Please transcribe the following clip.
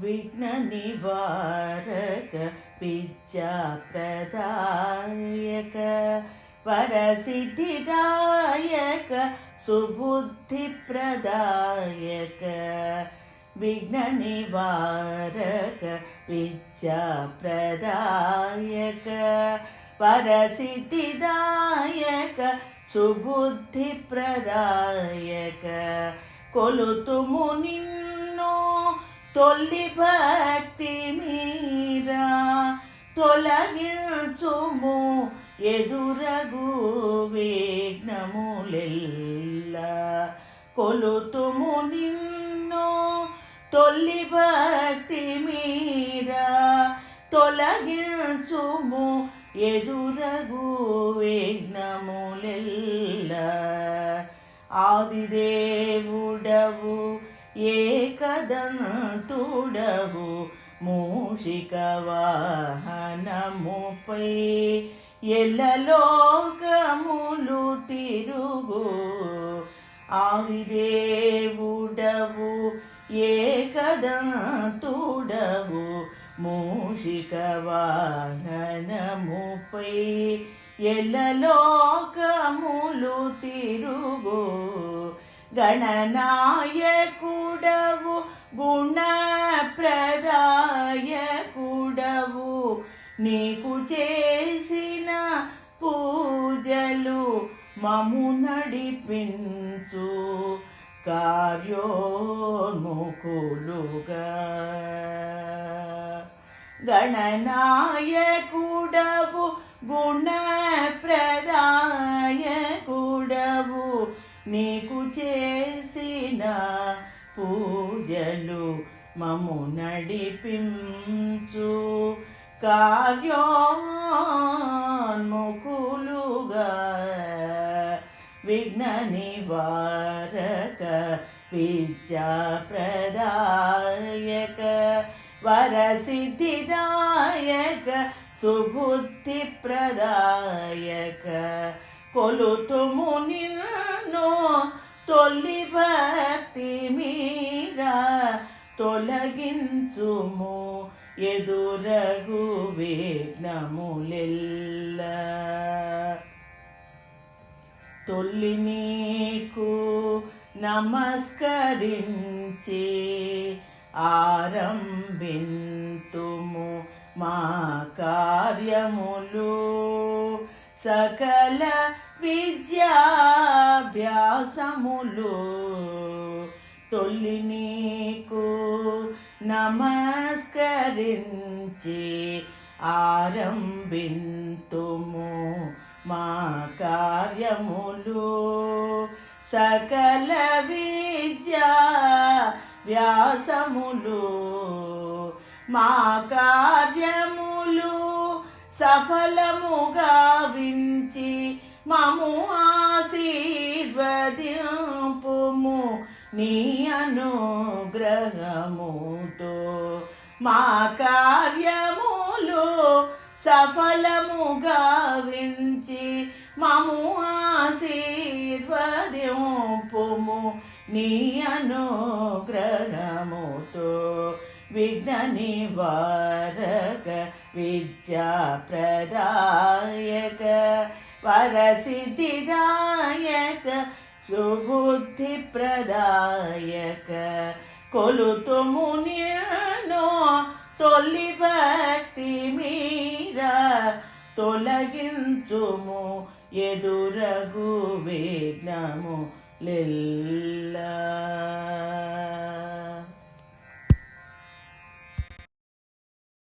విఘ్న నివారక విద్యా ప్రదాయక వరసిద్ధిదాయక సుబుద్ధి ప్రదాయక విఘ్న నివారక విద్యా తొల్లి భక్తి మీరా తొలగించుము ఎదురగు విఘ్నములెల్లా కొలుతుము నిన్ను తొల్లి భక్తి మీరా తొలగించుము ఎదురగు విఘ్నములెల్లా ఆదిదేవుడవు ఏకదంతుడవు మూషిక వాహనముపై ఎల్లలోకములు తిరుగు. ఆదిదేవుడవు ఏకదంతుడవు మూషిక వాహనముపై ఎల్లలోకములు తిరుగు. గణనాయకుడవు గుణప్రదాయకుడవు నీకు చేసిన పూజలు మము నడిపించు కార్యోన్ముఖులుగా గణనాయకుడవు గుణ నీకు చేసిన పూజలు మము నడిపించు. కార్యోన్ముఖులుగా విఘ్న నివారక విద్యా ప్రదాయక వరసిద్ధిదాయక సుబుద్ధి ప్రదాయక కొలుతుము నిన్ను తొలి భక్తి మీరా తొలగించుము ఎదురగు విఘ్నములెల్ల. తొల్లి నీకు నమస్కరించి ఆరంభింతుము మా కార్యములు సకల విద్యాభ్యాసములు తొలి నీకు నమస్కరించి ఆరంభింతుము మా కార్యములు. సకల విద్యా వ్యాసములు మా కార్యములు సఫలముగా వించి మము ఆశీర్వదింపుము నీ అనుగ్రహముతో. మా కార్యములు సఫలముగా వించి మము ఆశీర్వదింపుము నీ అనుగ్రహముతో. విఘ్న నివారక విద్యా ప్రదాయక వరసిద్ధిదాయక సుబుద్ధి ప్రదాయక కొలుతుము నిన్ను తొలి భక్తి మీర తొలగించుము ఎదురగు విఘ్నము లిల్లా.